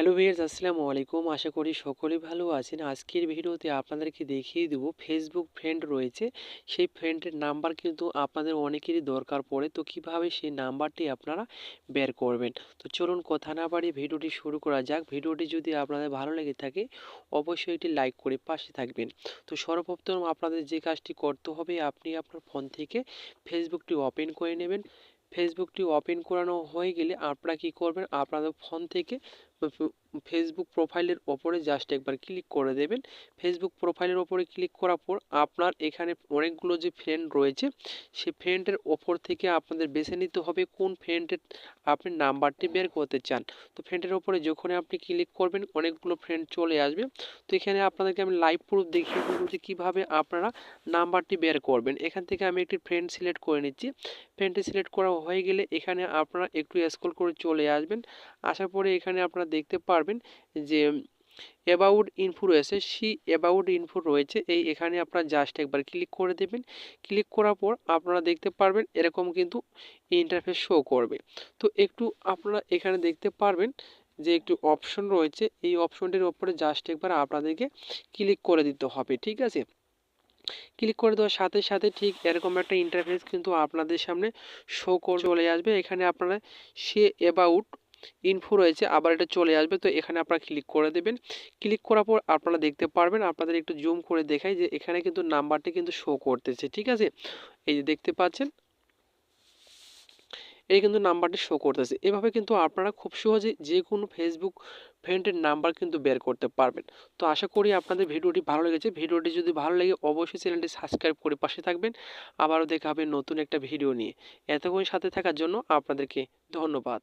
Hello viewers আসসালামু আলাইকুম। আশা করি সকলেই ভালো আছেন। আজকের ভিডিওতে আপনাদেরকে দেখিয়ে দেবো ফেসবুক ফ্রেন্ড রয়েছে। সেই ফ্রেন্ডের নাম্বার কিন্তু আপনাদের অনেকেরই দরকার পড়ে। তো কীভাবে সেই নাম্বারটি আপনারা বের করবেন? তো চলুন কথা না বাড়িয়ে ভিডিওটি শুরু করা যাক। ভিডিওটি যদি আপনাদের ভালো লেগে থাকে, অবশ্যই একটি লাইক করে পাশে থাকবেন। তো সর্বপ্রথম আপনাদের যে কাজটি করতে হবে, আপনি আপনার ফোন থেকে ফেসবুকটি ওপেন করে নেবেন। ফেসবুকটি ওপেন করানো হয়ে গেলে আপনারা কী করবেন? আপনাদের ফোন থেকে ফেসবুক প্রোফাইলের ওপরে জাস্ট একবার ক্লিক করে দেবেন। ফেসবুক প্রোফাইলের ওপরে ক্লিক করার পর আপনার এখানে অনেকগুলো যে ফ্রেন্ড রয়েছে সেই ফ্রেন্ডের ওপর থেকে আপনাদের বেছে নিতে হবে কোন ফ্রেন্ডের আপনি নাম্বারটি বের করতে চান। তো ফ্রেন্ডের ওপরে যখন আপনি ক্লিক করবেন, অনেকগুলো ফ্রেন্ড চলে আসবে। তো এখানে আপনাদেরকে আমি লাইভ প্রুফ দেখিয়ে দেবো যে কীভাবে আপনারা নাম্বারটি বের করবেন। এখান থেকে আমি একটি ফ্রেন্ড সিলেক্ট করে নিচ্ছি। ফ্রেন্ডটি সিলেক্ট করা হয়ে গেলে এখানে আপনারা একটু স্ক্রল করে চলে আসবেন। আসার পরে এখানে আপনারা দেখতে পারবেন যে অ্যাবাউট ইনফো রয়েছে, সি অ্যাবাউট ইনফো রয়েছে, এই এখানে আপনারা জাস্ট একবার ক্লিক করে দেবেন। ক্লিক করার পর আপনারা দেখতে পারবেন এরকম কিন্তু ইন্টারফেস শো করবে। তো একটু আপনারা এখানে দেখতে পারবেন যে একটু অপশন রয়েছে, এই অপশনটির ওপরে জাস্ট একবার আপনাদেরকে ক্লিক করে দিতে হবে, ঠিক আছে? ক্লিক করে দেওয়ার সাথে সাথে ঠিক এরকম একটা ইন্টারফেস কিন্তু আপনাদের সামনে শো করে চলে আসবে। এখানে আপনারা সে অ্যাবাউট ইনফো রয়েছে, আবার এটা চলে আসবে, তো এখানে আপনারা ক্লিক করে দেবেন। ক্লিক করার পর আপনারা দেখতে পারবেন, আপনাদের একটু জুম করে দেখাই যে এখানে কিন্তু নাম্বারটি কিন্তু শো করতেছে, ঠিক আছে? এই যে দেখতে পাচ্ছেন? এই কিন্তু নাম্বারটি শো করতেছে। এভাবে কিন্তু আপনারা খুব সহজে যে কোনো ফেসবুক ফ্রেন্ডের নাম্বার কিন্তু বের করতে পারবেন। তো আশা করি আপনাদের ভিডিওটি ভালো লেগেছে। ভিডিওটি যদি ভালো লাগে, অবশ্যই চ্যানেলটি সাবস্ক্রাইব করে পাশে থাকবেন। আবারও দেখা হবে নতুন একটা ভিডিও নিয়ে। এতক্ষণ সাথে থাকার জন্য আপনাদেরকে ধন্যবাদ।